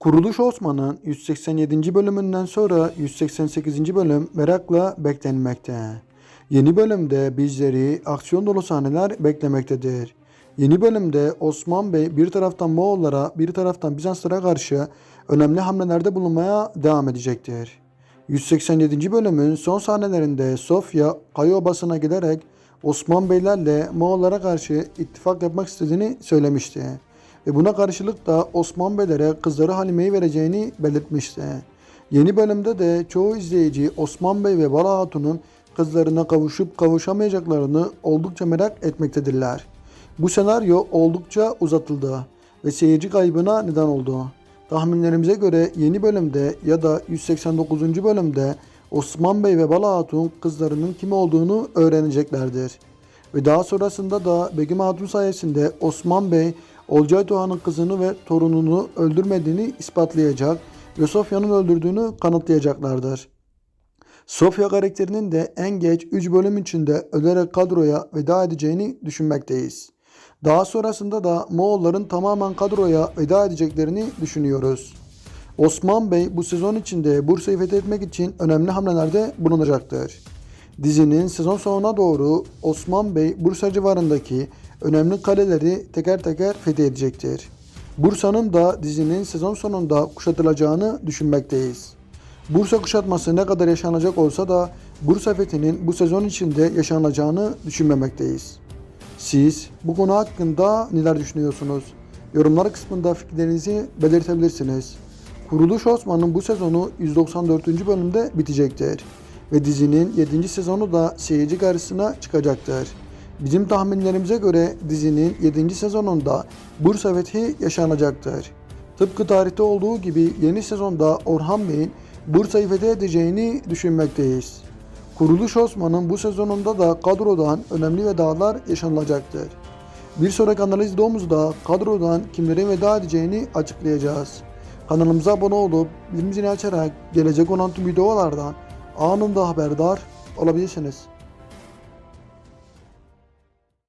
Kuruluş Osman'ın 187. bölümünden sonra 188. bölüm merakla beklenmekte. Yeni bölümde bizleri aksiyon dolu sahneler beklemektedir. Yeni bölümde Osman Bey bir taraftan Moğollara bir taraftan Bizanslara karşı önemli hamlelerde bulunmaya devam edecektir. 187. bölümün son sahnelerinde Sofya Kaya Obası'na giderek Osman Beylerle Moğollara karşı ittifak yapmak istediğini söylemişti. Ve buna karşılık da Osman Beylere kızları Halime'yi vereceğini belirtmişti. Yeni bölümde de çoğu izleyici Osman Bey ve Bala Hatun'un kızlarına kavuşup kavuşamayacaklarını oldukça merak etmektedirler. Bu senaryo oldukça uzatıldı ve seyirci kaybına neden oldu. Tahminlerimize göre yeni bölümde ya da 189. bölümde Osman Bey ve Bala Hatun kızlarının kim olduğunu öğreneceklerdir. Ve daha sonrasında da Begüm Hatun sayesinde Osman Bey Olcay Doğan'ın kızını ve torununu öldürmediğini ispatlayacak ve Sofya'nın öldürdüğünü kanıtlayacaklardır. Sofya karakterinin de en geç 3 bölüm içinde ölerek kadroya veda edeceğini düşünmekteyiz. Daha sonrasında da Moğolların tamamen kadroya veda edeceklerini düşünüyoruz. Osman Bey bu sezon içinde Bursa'yı fethetmek için önemli hamlelerde bulunacaktır. Dizinin sezon sonuna doğru Osman Bey Bursa civarındaki önemli kaleleri teker teker fethedecektir. Bursa'nın da dizinin sezon sonunda kuşatılacağını düşünmekteyiz. Bursa kuşatması ne kadar yaşanacak olsa da Bursa fethinin bu sezon içinde yaşanacağını düşünmemekteyiz. Siz bu konu hakkında neler düşünüyorsunuz? Yorumlar kısmında fikirlerinizi belirtebilirsiniz. Kuruluş Osman'ın bu sezonu 194. bölümde bitecektir. Ve dizinin 7. sezonu da seyirci karşısına çıkacaktır. Bizim tahminlerimize göre dizinin 7. sezonunda Bursa fethi yaşanacaktır. Tıpkı tarihte olduğu gibi yeni sezonda Orhan Bey'in Bursa'yı fethedeceğini düşünmekteyiz. Kuruluş Osman'ın bu sezonunda da kadrodan önemli vedalar yaşanılacaktır. Bir sonraki analiz videomuzda kadrodan kimlerin veda edeceğini açıklayacağız. Kanalımıza abone olup bildirim açarak gelecek olan tüm videolardan anında haberdar olabilirsiniz.